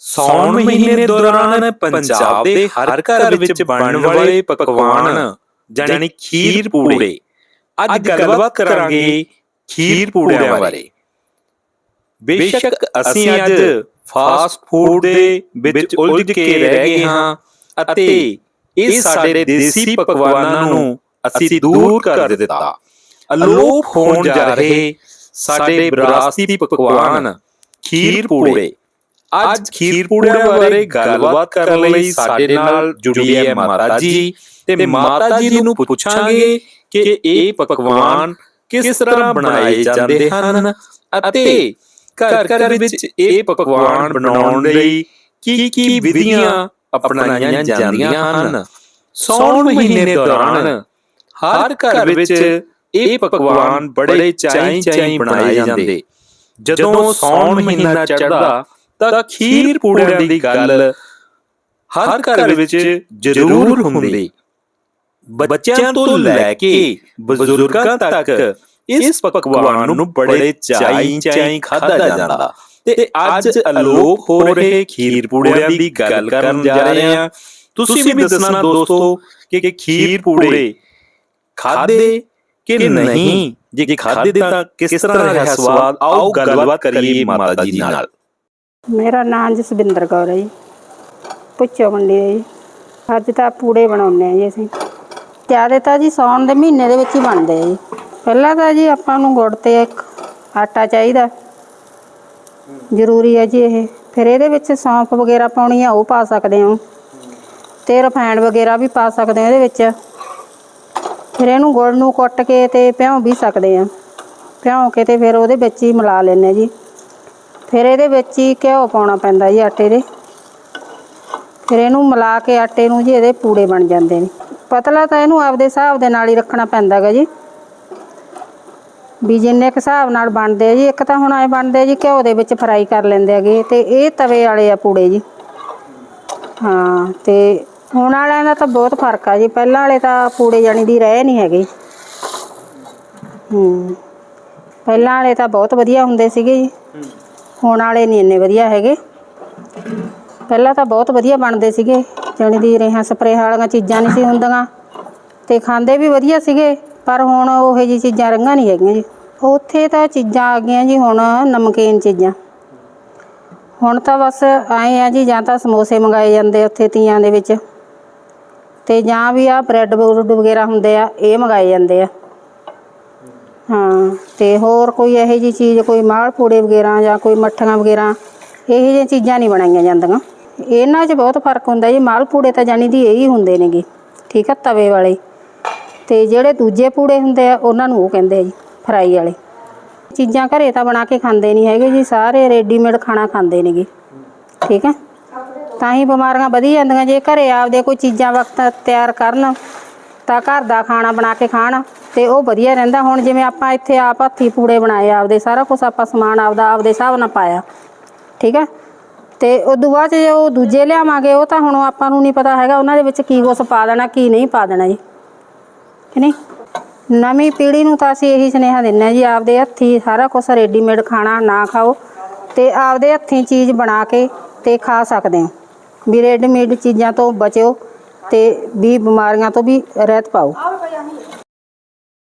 ਸੌਣ ਮਹੀਨੇ ਦੌਰਾਨ ਪੰਜਾਬ ਦੇ ਹਰ ਘਰ ਵਿੱਚ ਬਣਨ ਵਾਲੇ ਪਕਵਾਨ ਜਾਨੀ ਖੀਰ ਪੂੜੇ। ਅੱਜ ਗੱਲਬਾਤ ਕਰਾਂਗੇ ਖੀਰ ਪੂੜਿਆਂ ਬਾਰੇ। ਬੇਸ਼ੱਕ ਅਸੀਂ ਅੱਜ ਫਾਸਟ ਫੂਡ ਦੇ ਵਿੱਚ ਉਲਝ ਕੇ ਰਹਿ ਗਏ ਹਾਂ ਅਤੇ ਇਹ ਸਾਡੇ ਦੇਸੀ ਪਕਵਾਨਾਂ ਨੂੰ ਅਸੀਂ ਦੂਰ ਕਰ ਦਿੱਤਾ। ਅਲੋਪ ਹੋਣ ਜਾ ਰਹੇ ਸਾਡੇ ਵਿਰਾਸਤੀ ਪਕਵਾਨ, ਖੀਰ ਪੂੜੇ। ਅੱਜ ਖੀਰ ਪੂੜਿਆਂ ਬਾਰੇ ਗੱਲਬਾਤ ਕਰਨ ਲਈ ਸਾਡੇ ਨਾਲ ਜੁੜੀ ਹੈ ਮਾਤਾ ਜੀ। ਤੇ ਮਾਤਾ ਜੀ ਨੂੰ ਪੁੱਛਾਂਗੇ ਕਿ ਇਹ ਪਕਵਾਨ ਕਿਸ ਤਰ੍ਹਾਂ ਬਣਾਏ ਜਾਂਦੇ ਹਨ? ਅਤੇ ਘਰ ਘਰ ਵਿੱਚ ਇਹ ਪਕਵਾਨ ਬਣਾਉਣ ਲਈ ਕੀ ਕੀ ਵਿਧੀਆਂ ਅਪਣਾਈਆਂ ਜਾਂਦੀਆਂ ਹਨ? ਸੌਣ ਮਹੀਨੇ ਦੌਰਾਨ ਹਰ ਘਰ ਵਿੱਚ ਇਹ ਪਕਵਾਨ ਬੜੇ ਚਾਈ ਚਾਈ ਬਣਾਏ ਜਾਂਦੇ। ਜਦੋਂ। ਸੌਣ ਮਹੀਨਾ ਚੜ੍ਹਦਾ ਤਾਂ ਖੀਰ ਪੂੜਿਆਂ ਦੀ ਗੱਲ ਹਰ ਘਰ ਵਿੱਚ ਜ਼ਰੂਰ ਹੁੰਦੀ। ਬੱਚਿਆਂ ਤੋਂ ਲੈ ਕੇ ਬਜ਼ੁਰਗਾਂ ਤੱਕ ਇਸ ਪਕਵਾਨ ਨੂੰ ਬੜੇ ਚਾਈ ਚਾਈ ਖਾਧਾ ਜਾਂਦਾ। ਤੇ ਅੱਜ ਅਲੋਪ ਹੋ ਰਹੇ ਖੀਰ ਪੂੜਿਆਂ ਦੀ ਗੱਲ ਕਰਨ ਜਾ ਰਹੇ ਹਾਂ। ਤੁਸੀਂ ਵੀ ਦੱਸਣਾ ਦੋਸਤੋ ਕਿ ਖੀਰ ਪੂੜੇ ਖਾਦੇ ਕਿ ਨਹੀਂ? ਜੇ ਖਾਦੇ ਤਾਂ ਕਿਸ ਤਰ੍ਹਾਂ ਰਿਹਾ ਸਵਾਦ? ਆਓ ਗੱਲਬਾਤ ਕਰੀਏ ਮਾਤਾ ਜੀ ਨਾਲ। ਮੇਰਾ ਨਾਮ ਜਸਵਿੰਦਰ ਕੌਰ ਹੈ ਜੀ। ਪੁੱਛੋ ਮੰਡੀ ਹੈ ਜੀ। ਅੱਜ ਤਾਂ ਪੂੜੇ ਬਣਾਉਂਦੇ ਆ ਜੀ ਅਸੀਂ। ਜ਼ਿਆਦਾ ਤਾਂ ਜੀ ਸੌਣ ਦੇ ਮਹੀਨੇ ਦੇ ਵਿੱਚ ਹੀ ਬਣਦੇ ਆ ਜੀ। ਪਹਿਲਾਂ ਤਾਂ ਜੀ ਆਪਾਂ ਨੂੰ ਗੁੜ ਤੇ ਇੱਕ ਆਟਾ ਚਾਹੀਦਾ। ਜ਼ਰੂਰੀ ਹੈ ਜੀ ਇਹ। ਫਿਰ ਇਹਦੇ ਵਿੱਚ ਸੌਂਫ ਵਗੈਰਾ ਪਾਉਣੀ ਆ, ਉਹ ਪਾ ਸਕਦੇ ਹਾਂ। ਤੇ ਰਿਫਾਈਂਡ ਵਗੈਰਾ ਵੀ ਪਾ ਸਕਦੇ ਹਾਂ ਇਹਦੇ ਵਿੱਚ। ਫਿਰ ਇਹਨੂੰ ਗੁੜ ਨੂੰ ਕੁੱਟ ਕੇ ਤੇ ਭਿਉਂ ਵੀ ਸਕਦੇ ਆ ਭਿਉਂ ਕੇ ਤੇ ਫਿਰ ਉਹਦੇ ਵਿੱਚ ਹੀ ਮਿਲਾ ਲੈਂਦੇ ਜੀ। ਫਿਰ ਇਹਦੇ ਵਿੱਚ ਹੀ ਘਿਓ ਪਾਉਣਾ ਪੈਂਦਾ ਜੀ ਆਟੇ ਦੇ। ਫਿਰ ਇਹਨੂੰ ਮਿਲਾ ਕੇ ਆਟੇ ਨੂੰ ਜੀ ਇਹਦੇ ਪੂੜੇ ਬਣ ਜਾਂਦੇ ਨੇ। ਪਤਲਾ ਤਾਂ ਇਹਨੂੰ ਆਪਦੇ ਹਿਸਾਬ ਦੇ ਨਾਲ ਹੀ ਰੱਖਣਾ ਪੈਂਦਾ ਗਾ ਜੀ। ਵੀ ਜਿੰਨੇ ਕੁ ਹਿਸਾਬ ਨਾਲ ਬਣਦੇ ਆ ਜੀ, ਇੱਕ ਤਾਂ ਹੁਣ ਐ ਬਣਦੇ ਆ ਜੀ ਘਿਓ ਦੇ ਵਿੱਚ ਫਰਾਈ ਕਰ ਲੈਂਦੇ ਹੈਗੇ, ਤੇ ਇਹ ਤਵੇ ਵਾਲੇ ਆ ਪੂੜੇ ਜੀ। ਹਾਂ, ਤੇ ਹੁਣ ਵਾਲਿਆਂ ਦਾ ਤਾਂ ਬਹੁਤ ਫ਼ਰਕ ਆ ਜੀ, ਪਹਿਲਾਂ ਵਾਲੇ ਤਾਂ ਪੂੜੇ ਜਾਣੀ ਦੀ ਰਹੇ ਨਹੀਂ ਹੈਗੇ। ਹੂੰ, ਪਹਿਲਾਂ ਵਾਲੇ ਤਾਂ ਬਹੁਤ ਵਧੀਆ ਹੁੰਦੇ ਸੀਗੇ ਜੀ। ਹੁਣ ਵਾਲੇ ਨਹੀਂ ਇੰਨੇ ਵਧੀਆ ਹੈਗੇ। ਪਹਿਲਾਂ ਤਾਂ ਬਹੁਤ ਵਧੀਆ ਬਣਦੇ ਸੀਗੇ, ਜਾਣੀ ਦੀ ਰੇਹਾਂ ਸਪਰੇਹਾਂ ਵਾਲੀਆਂ ਚੀਜ਼ਾਂ ਨਹੀਂ ਸੀ ਹੁੰਦੀਆਂ ਤੇ ਖਾਂਦੇ ਵੀ ਵਧੀਆ ਸੀਗੇ, ਪਰ ਹੁਣ ਉਹੋ ਜੀ ਚੀਜ਼ਾਂ ਰੰਗਾਂ ਨਹੀਂ ਹੈਗੀਆਂ ਜੀ। ਉੱਥੇ ਤਾਂ ਚੀਜ਼ਾਂ ਆ ਗਈਆਂ ਜੀ ਹੁਣ ਨਮਕੀਨ ਚੀਜ਼ਾਂ। ਹੁਣ ਤਾਂ ਬਸ ਆਏ ਆ ਜੀ, ਜਾਂ ਤਾਂ ਸਮੋਸੇ ਮੰਗਾਏ ਜਾਂਦੇ ਉੱਥੇ ਤੀਆਂ ਦੇ ਵਿੱਚ। ਤੇ ਜਾਂ ਵੀ ਆ ਬ੍ਰੈਡ ਬਰੂਡ ਵਗੈਰਾ ਹੁੰਦੇ ਆ, ਇਹ ਮੰਗਾਏ ਜਾਂਦੇ ਆ। ਹਾਂ, ਤੇ ਹੋਰ ਕੋਈ ਇਹੋ ਜੀ ਚੀਜ਼, ਕੋਈ ਮਾਲ ਪੂੜੇ ਵਗੈਰਾ ਜਾਂ ਕੋਈ ਮੱਠੀਆਂ ਵਗੈਰਾ, ਇਹੋ ਜਿਹੀਆਂ ਚੀਜ਼ਾਂ ਨਹੀਂ ਬਣਾਈਆਂ ਜਾਂਦੀਆਂ। ਇਹਨਾਂ 'ਚ ਬਹੁਤ ਫ਼ਰਕ ਹੁੰਦਾ ਜੀ, ਮਾਲ ਪੂੜੇ ਤਾਂ ਜਾਣੀ ਦੀ ਇਹੀ ਹੁੰਦੇ ਨੇਗੇ, ਠੀਕ ਆ, ਤਵੇ ਵਾਲੇ। ਤੇ ਜਿਹੜੇ ਦੂਜੇ ਪੂੜੇ ਹੁੰਦੇ ਆ, ਉਹਨਾਂ ਨੂੰ ਉਹ ਕਹਿੰਦੇ ਆ ਜੀ, ਫਰਾਈ ਵਾਲੇ। ਚੀਜ਼ਾਂ ਘਰੇ ਤਾਂ ਬਣਾ ਕੇ ਖਾਂਦੇ ਨਹੀਂ ਹੈਗੇ ਜੀ, ਸਾਰੇ ਰੈਡੀਮੇਡ ਖਾਣਾ ਖਾਂਦੇ ਨੇਗੇ, ਠੀਕ ਹੈ ਤਾਂ ਹੀ ਬਿਮਾਰੀਆਂ ਵਧੀ ਜਾਂਦੀਆਂ, ਜੇ ਘਰੇ ਆਪਦੇ ਕੋਈ ਚੀਜ਼ਾਂ ਵਕਤ ਤਿਆਰ ਕਰਨ, ਤਾਂ ਘਰ ਦਾ ਖਾਣਾ ਬਣਾ ਕੇ ਖਾਣ। ਤੇ ਉਹ ਵਧੀਆ ਰਹਿੰਦਾ। ਹੁਣ ਜਿਵੇਂ ਆਪਾਂ ਇੱਥੇ ਆਪ ਹੱਥੀ ਪੂੜੇ ਬਣਾਏ, ਆਪਦੇ ਸਾਰਾ ਕੁਝ ਆਪਾਂ ਸਮਾਨ ਆਪਦਾ, ਆਪਦੇ ਹਿਸਾਬ ਨਾਲ ਪਾਇਆ। ਠੀਕ ਹੈ? ਤੇ ਉਦੋਂ ਬਾਅਦ 'ਚ ਜੇ ਉਹ ਦੂਜੇ ਲਿਆਵਾਂਗੇ, ਉਹ ਤਾਂ ਹੁਣ ਆਪਾਂ ਨੂੰ ਨਹੀਂ ਪਤਾ ਹੈਗਾ ਉਹਨਾਂ ਦੇ ਵਿੱਚ ਕੀ ਕੁਛ ਪਾ ਦੇਣਾ, ਕੀ ਨਹੀਂ ਪਾ ਦੇਣਾ ਜੀ। ਕਿ ਨਹੀਂ? ਨਵੀਂ ਪੀੜ੍ਹੀ ਨੂੰ ਤਾਂ ਅਸੀਂ ਇਹੀ ਸੁਨੇਹਾ ਦਿੰਦੇ ਹਾਂ ਜੀ, ਆਪਦੇ ਹੱਥੀ ਸਾਰਾ ਕੁਝ ਰੈਡੀਮੇਡ ਖਾਣਾ ਨਾ ਖਾਓ ਤੇ ਆਪਦੇ ਹੱਥੀਂ ਚੀਜ਼ ਬਣਾ ਕੇ ਤੇ ਖਾ ਸਕਦੇ ਹੋ। ਵੀ ਰੈਡੀਮੇਡ ਚੀਜ਼ਾਂ ਤੋਂ ਬਚਿਓ ਤੇ ਵੀ ਬਿਮਾਰੀਆਂ ਤੋਂ ਵੀ ਰਹਿਤ ਪਾਓ।